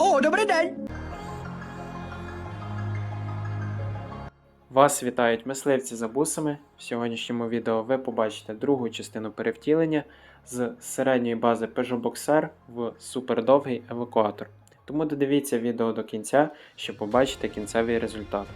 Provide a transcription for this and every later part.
О, добрий день! Вас вітають мисливці за бусами. В сьогоднішньому відео ви побачите другу частину перевтілення з середньої бази Peugeot Boxer в супердовгий евакуатор. Тому додивіться відео до кінця, щоб побачити кінцевий результат.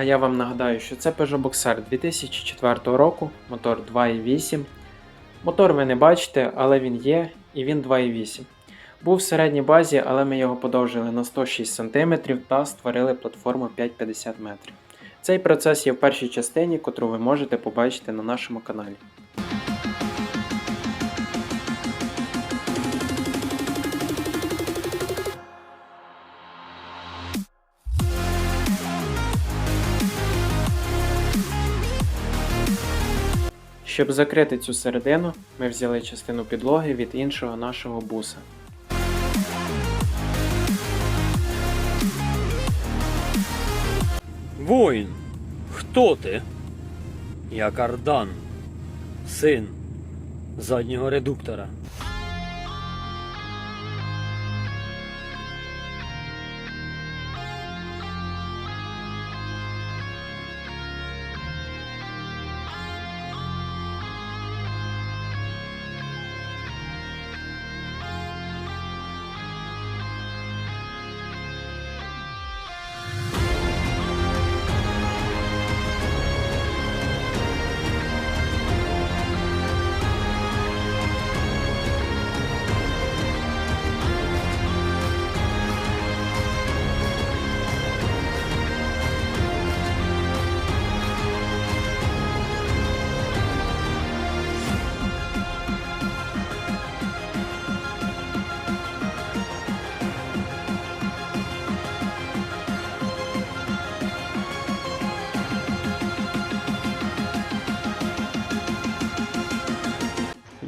А я вам нагадаю, що це Peugeot Boxer 2004 року, мотор 2.8. Мотор ви не бачите, але він є і він 2.8. Був в середній базі, але ми його подовжили на 106 см та створили платформу 550 м. Цей процес є в першій частині, котру ви можете побачити на нашому каналі. Щоб закрити цю середину, ми взяли частину підлоги від іншого нашого буса. Воїн, хто ти? Я Кардан, син заднього редуктора.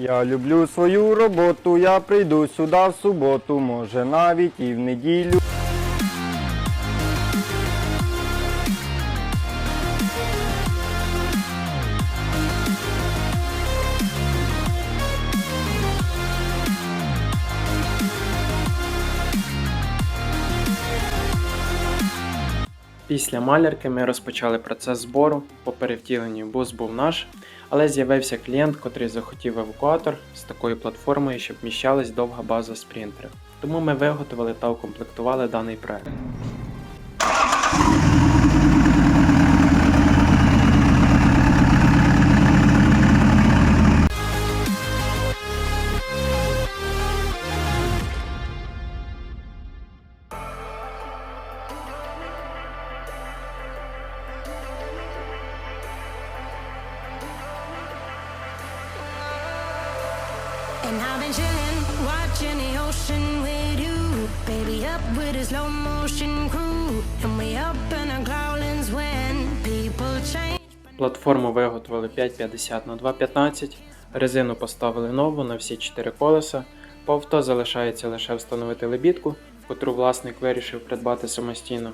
Я люблю свою роботу, я прийду сюди в суботу, може навіть і в неділю. Після малярки ми розпочали процес збору. По перевтіленню бус був наш, але з'явився клієнт, котрий захотів евакуатор з такою платформою, щоб вміщалась довга база спринтерів. Тому ми виготовили та укомплектували даний проект. Платформу виготовили 550 на 215 резину поставили нову на всі 4 колеса. По авто залишається лише встановити лебідку, котру власник вирішив придбати самостійно.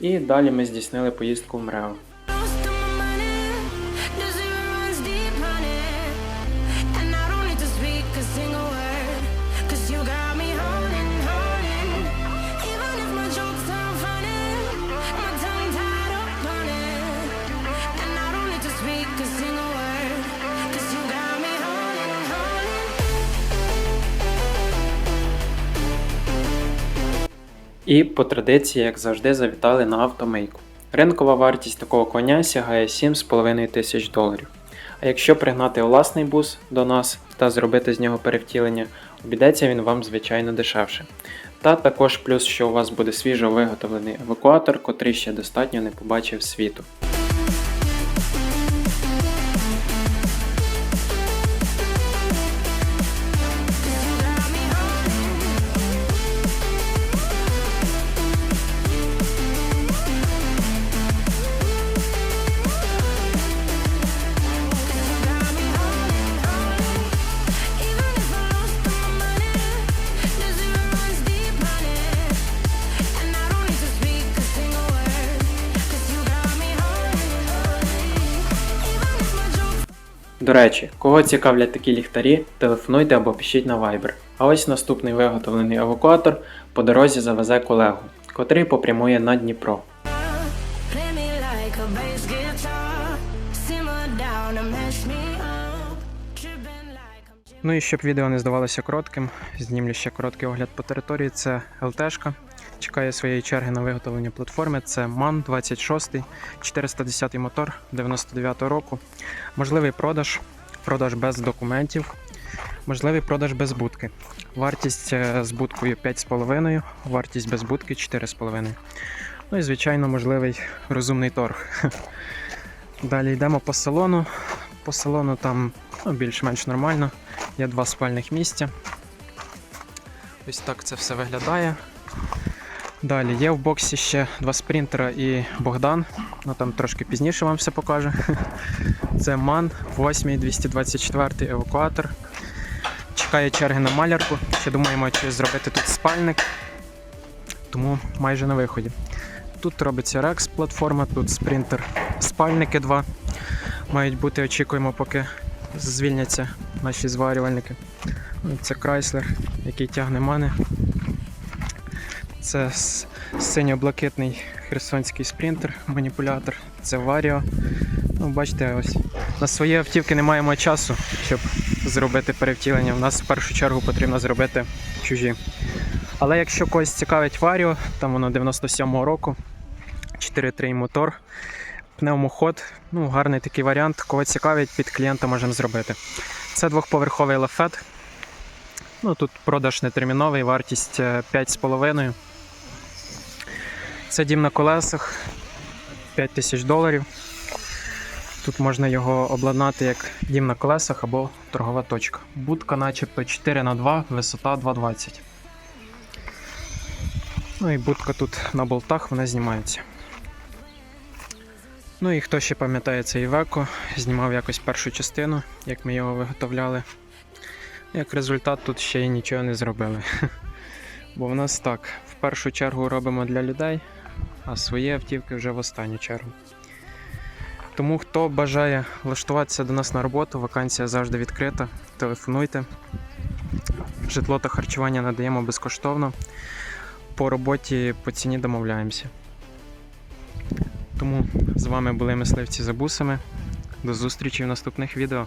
І далі ми здійснили поїздку в МРЕО. І по традиції, як завжди, завітали на автомийку. Ринкова вартість такого коня сягає 7,5 тисяч доларів. А якщо пригнати власний бус до нас та зробити з нього перевтілення, обійдеться він вам звичайно дешевше. Та також плюс, що у вас буде свіжо виготовлений евакуатор, котрий ще достатньо не побачив світу. До речі, кого цікавлять такі ліхтарі, телефонуйте або пишіть на Viber. А ось наступний виготовлений евакуатор по дорозі завезе колегу, котрий попрямує на Дніпро. Ну і щоб відео не здавалося коротким, знімлю ще короткий огляд по території. Це ЛТшка. Чекає своєї черги на виготовлення платформи. Це MAN 26, 410 мотор 99 року. Можливий продаж, продаж без документів, можливий продаж без будки. Вартість е, з будкою 5,5, вартість без будки 4,5. Ну і звичайно, можливий розумний торг. Далі йдемо по салону. По салону там ну, більш-менш нормально. Є два спальних місця. Ось так це все виглядає. Далі є в боксі ще два спринтера і Богдан. Ну там трошки пізніше вам все покаже. Це MAN 8 224 евакуатор. Чекає черги на малярку. Ще думаємо, чи зробити тут спальник. Тому майже на виході. Тут робиться Rex платформа, тут спринтер, спальники два. Мають бути, очікуємо, поки звільняться наші зварювальники. Це Chrysler, який тягне мани. Це синьо-блакитний херсонський спринтер, маніпулятор. Це Vario. Ну, бачите, ось на свої автівки не маємо часу, щоб зробити перевтілення. У нас в першу чергу потрібно зробити чужі. Але якщо когось цікавить Vario, там воно 97-го року, 4.3 мотор, пневмоход, ну гарний такий варіант. Кого цікавить, під клієнта можемо зробити. Це двохповерховий лафет. Ну, тут продаж нетерміновий, вартість е, 5,5. Це дім на колесах 5 тисяч доларів. Тут можна його обладнати як дім на колесах або торгова точка. Будка начебто 4 на 2 висота 2,20. Ну і будка тут на болтах, вона знімається. Ну і хто ще пам'ятає цей Веко, знімав якось першу частину, як ми його виготовляли. Як результат, тут ще й нічого не зробили. Бо в нас так, в першу чергу робимо для людей, а свої автівки вже в останню чергу. Тому хто бажає влаштуватися до нас на роботу, вакансія завжди відкрита. Телефонуйте. Житло та харчування надаємо безкоштовно. По роботі по ціні домовляємося. Тому з вами були мисливці за бусами. До зустрічі в наступних відео.